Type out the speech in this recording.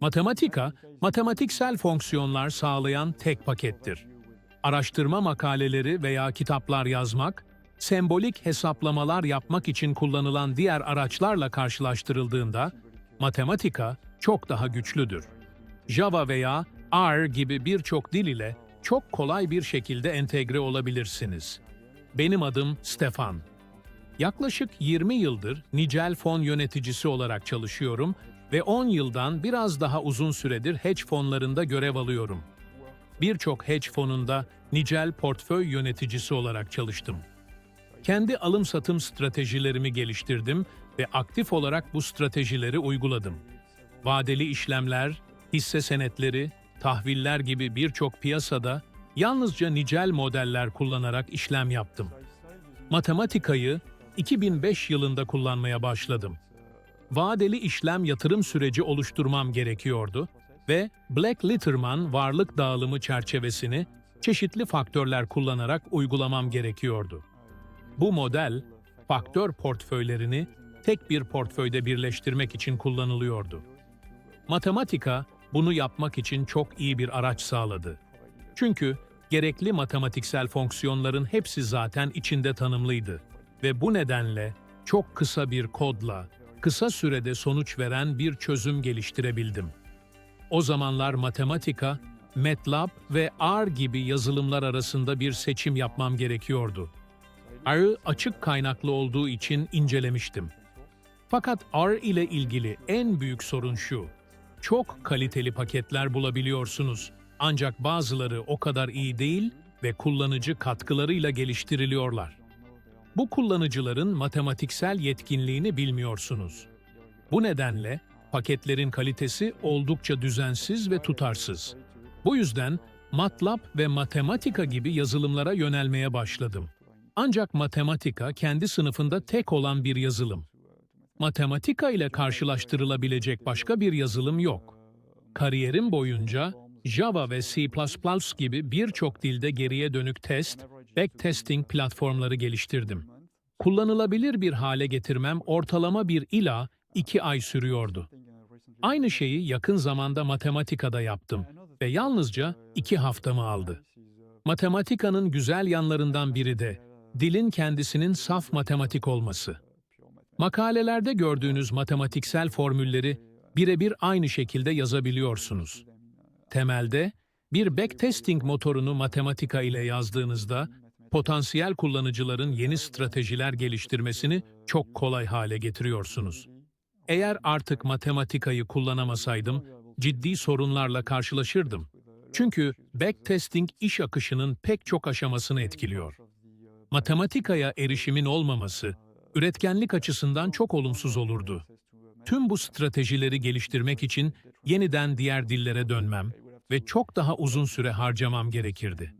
Matematika, matematiksel fonksiyonlar sağlayan tek pakettir. Araştırma makaleleri veya kitaplar yazmak, sembolik hesaplamalar yapmak için kullanılan diğer araçlarla karşılaştırıldığında, matematika çok daha güçlüdür. Java veya R gibi birçok dil ile çok kolay bir şekilde entegre olabilirsiniz. Benim adım Stefan. Yaklaşık 20 yıldır nicel fon yöneticisi olarak çalışıyorum ve 10 yıldan biraz daha uzun süredir hedge fonlarında görev alıyorum. Birçok hedge fonunda nicel portföy yöneticisi olarak çalıştım. Kendi alım-satım stratejilerimi geliştirdim ve aktif olarak bu stratejileri uyguladım. Vadeli işlemler, hisse senetleri, tahviller gibi birçok piyasada yalnızca nicel modeller kullanarak işlem yaptım. Matematikayı 2005 yılında kullanmaya başladım. Vadeli işlem yatırım süreci oluşturmam gerekiyordu ve Black Litterman varlık dağılımı çerçevesini çeşitli faktörler kullanarak uygulamam gerekiyordu. Bu model, faktör portföylerini tek bir portföyde birleştirmek için kullanılıyordu. Matematika bunu yapmak için çok iyi bir araç sağladı. Çünkü gerekli matematiksel fonksiyonların hepsi zaten içinde tanımlıydı ve bu nedenle çok kısa bir kodla kısa sürede sonuç veren bir çözüm geliştirebildim. O zamanlar matematika, MATLAB ve R gibi yazılımlar arasında bir seçim yapmam gerekiyordu. R'ı açık kaynaklı olduğu için incelemiştim. Fakat R ile ilgili en büyük sorun şu. Çok kaliteli paketler bulabiliyorsunuz ancak bazıları o kadar iyi değil ve kullanıcı katkılarıyla geliştiriliyorlar. Bu kullanıcıların matematiksel yetkinliğini bilmiyorsunuz. Bu nedenle paketlerin kalitesi oldukça düzensiz ve tutarsız. Bu yüzden MATLAB ve Matematika gibi yazılımlara yönelmeye başladım. Ancak Matematika kendi sınıfında tek olan bir yazılım. Matematika ile karşılaştırılabilecek başka bir yazılım yok. Kariyerim boyunca Java ve C++ gibi birçok dilde geriye dönük test, backtesting platformları geliştirdim. Kullanılabilir bir hale getirmem ortalama bir ila iki ay sürüyordu. Aynı şeyi yakın zamanda matematikada yaptım ve yalnızca iki haftamı aldı. Matematikanın güzel yanlarından biri de dilin kendisinin saf matematik olması. Makalelerde gördüğünüz matematiksel formülleri birebir aynı şekilde yazabiliyorsunuz. Temelde, bir backtesting motorunu matematika ile yazdığınızda, potansiyel kullanıcıların yeni stratejiler geliştirmesini çok kolay hale getiriyorsunuz. Eğer artık matematikayı kullanamasaydım, ciddi sorunlarla karşılaşırdım. Çünkü backtesting iş akışının pek çok aşamasını etkiliyor. Matematikaya erişimin olmaması, üretkenlik açısından çok olumsuz olurdu. Tüm bu stratejileri geliştirmek için yeniden diğer dillere dönmem ve çok daha uzun süre harcamam gerekirdi.